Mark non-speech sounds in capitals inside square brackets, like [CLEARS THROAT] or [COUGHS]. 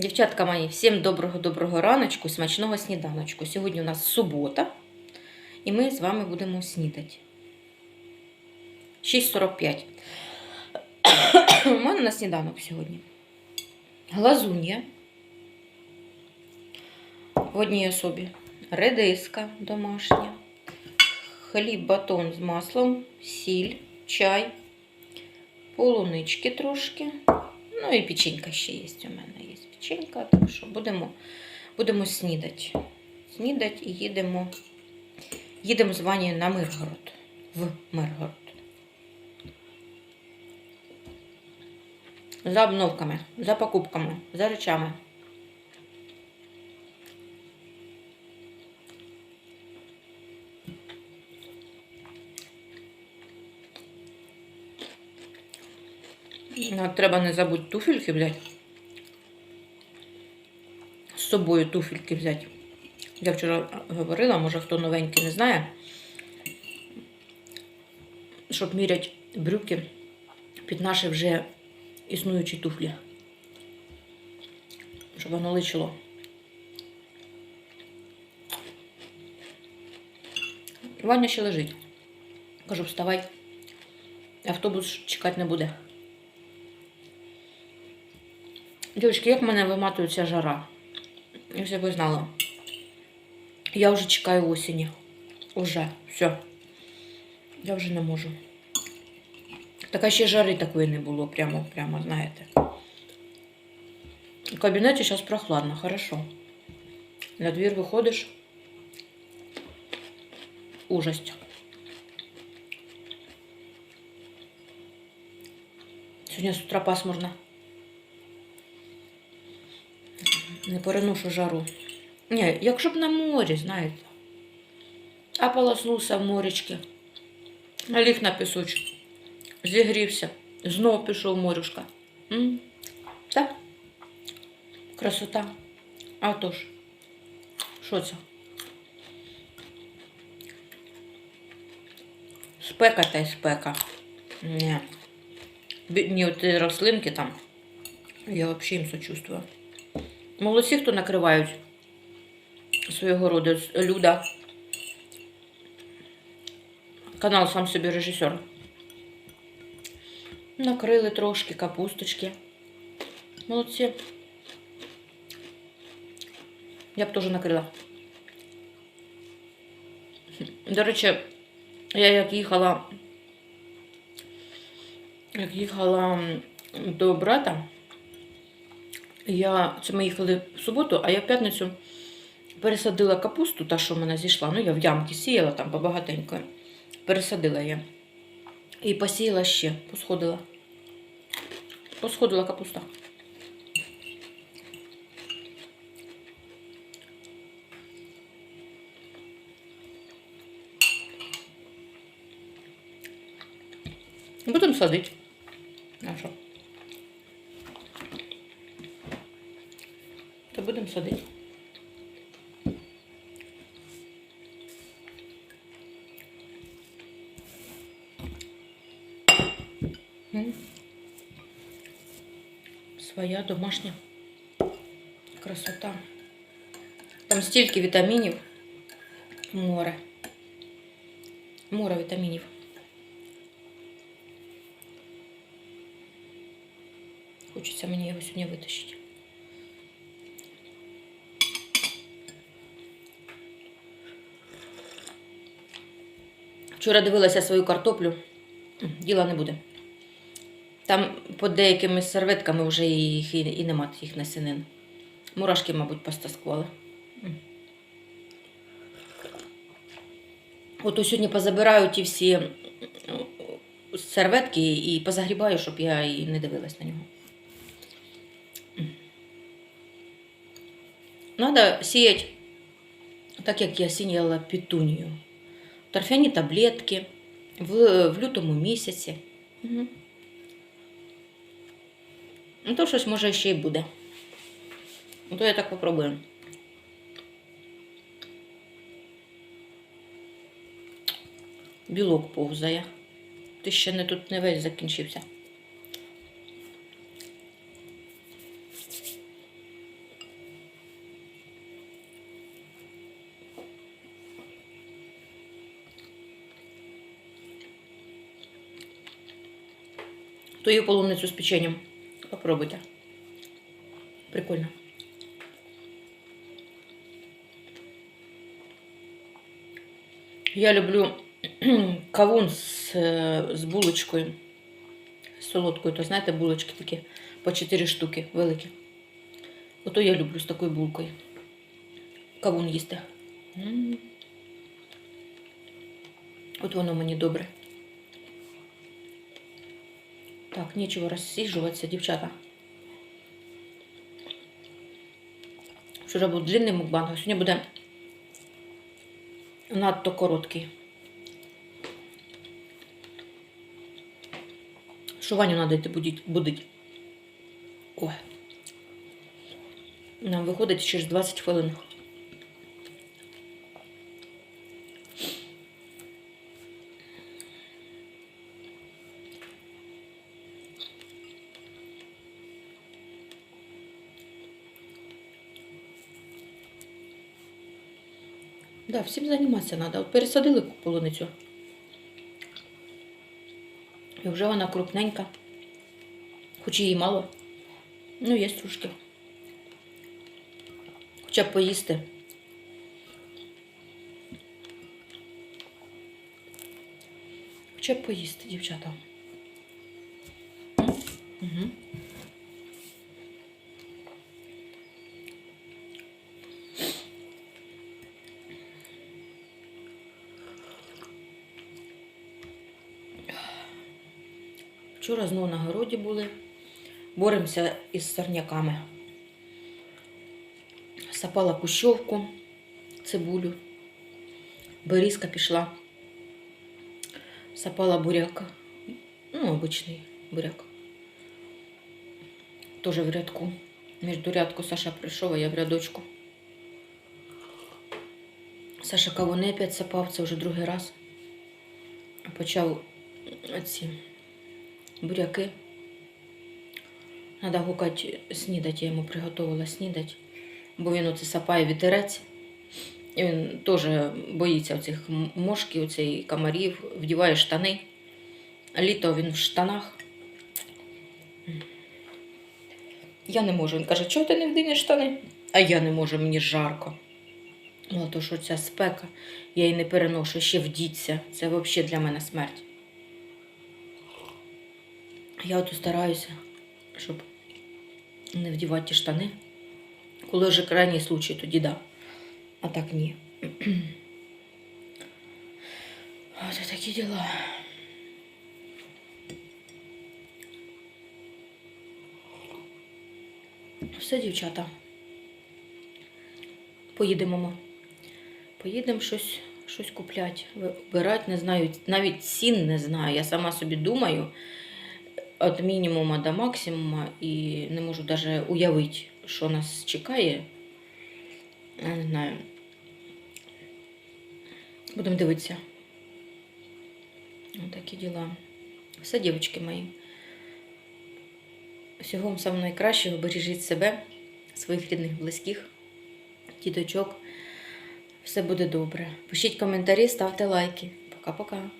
Дівчатка мої, всім доброго-доброго раночку, смачного сніданочку. Сьогодні у нас субота, і ми з вами будемо снідати. 6.45. [COUGHS] У мене на сніданок сьогодні. Глазун'я. В одній особі. Редиска домашня. Хліб, батон з маслом, сіль, чай, полунички трошки. Ну і печенька ще є у мене. Є печенька, так що будемо, будемо снідати. Снідати і їдемо. Їдемо з Ванією на Миргород. В Миргород. За обновками, за покупками, за речами. Треба не забути туфельки взяти. З собою туфельки взяти. Я вчора говорила, може хто новенький не знає, щоб міряти брюки під наші вже існуючі туфлі. Щоб воно личило. Ваня ще лежить. Кажу, вставай. Автобус чекати не буде. Дівчатки, як мене виматує ця жара? Якщо б ви знали. Я вже чекаю осені. Уже. Все. Я вже не можу. Така ще жари такої не було, прямо, прямо, знаєте. В кабінеті зараз прохладно, хорошо. На двір виходиш. Ужасть. Сьогодні з утра пасмурно. Не переношу жару. Ні, якщо б на морі, знаєте. А полоснувся в морічки. Ліг на пісочок. Зігрівся. Знов пішов морюшка. М? Так? Красота. А то ж. Що це? Спека та й спека. Ні. Бідні оті рослинки там. Я взагалі їм сочувствую. Молодці, хто накривають свої городи. Люда. Канал сам собі режисер. Накрили трошки капусточки. Молодці. Я б теж накрила. До речі, я як їхала, як їхала до брата, я, це ми їхали в суботу, а я в п'ятницю пересадила капусту, та, що в мене зійшла. Ну, я в ямки сіяла там побагатенько. Пересадила я. І посіяла ще, посходила. Посходила капуста. Будемо садити. То будемо садити. М. Своя домашня красота. Там стільки вітамінів. Море. Море вітамінів. Хочеться мені його сьогодні витащити. Вчора дивилася свою картоплю. Діла не буде. Там під деякими серветками вже їх і, і нема їх насінин. Мурашки, мабуть, постаскували. М. Ото сьогодні позабираю ті всі серветки і позагрібаю, щоб я і не дивилась на нього. Надо сіяти так, як я сіяла петунію. Торфяні таблетки в, в лютому місяці. Угу. Ну, то щось може ще й буде. Ну, то я так попробую. Білок повзає. Ти ще не тут не весь закінчився. Тою полуницю з печенням. Попробуйте. Прикольно. Я люблю [CLEARS THROAT] кавун з, е, з булочкою. З солодкою. То знаєте, булочки такі по 4 штуки великі. Ото я люблю з такою булкою. Кавун їсти. М. От воно мені добре. Так, нічого розсіжуватися, дівчата. Вчора був длинний мукбанг, а сьогодні буде надто короткий. Що Ваню треба йти будить? Ой. Нам виходить через 20 хвилин. Да, всім займатися треба. От пересадили полуницю. І вже вона крупненька. Хоч її мало. Ну, є трошки. Хоча б поїсти. Хоча б поїсти, дівчата. Угу. Вчора знову на городі були. Боремося із сорняками. Сапала кущовку, цибулю. Берізка пішла. Сапала буряк. Ну, обичний буряк. Тоже в рядку. Між рядку Саша прийшов, а я в рядочку. Саша кавуни опять сапав, це вже другий раз. Почав ці буряки. Надо гукати снідать, я йому приготувала снідать, бо він оце сапає вітерець. І він теж боїться оцих мошків, оцей комарів, вдіває штани. Літо він в штанах. Я не можу. Він каже, чого ти не вдінеш штани? А я не можу, мені жарко. Ну, то що ця спека, я її не переношу, ще вдіться. Це взагалі для мене смерть. Я от стараюся, щоб не вдівати ті штани. Коли вже крайній случай, тоді да. А так ні. [CLEARS THROAT] От такі діла. Все, дівчата. Поїдемо ми. Поїдемо щось, щось купляти, вибирати, не знаю, навіть цін не знаю. Я сама собі думаю від мінімуму до максимуму і не можу навіть уявити, що нас чекає. Я не знаю. Будемо дивитися. Ось такі діла. Все, дівчатки мої. Всього вам самого найкращого. Бережіть себе, своїх рідних, близьких, діточок. Все буде добре. Пишіть коментарі, ставте лайки. Пока-пока.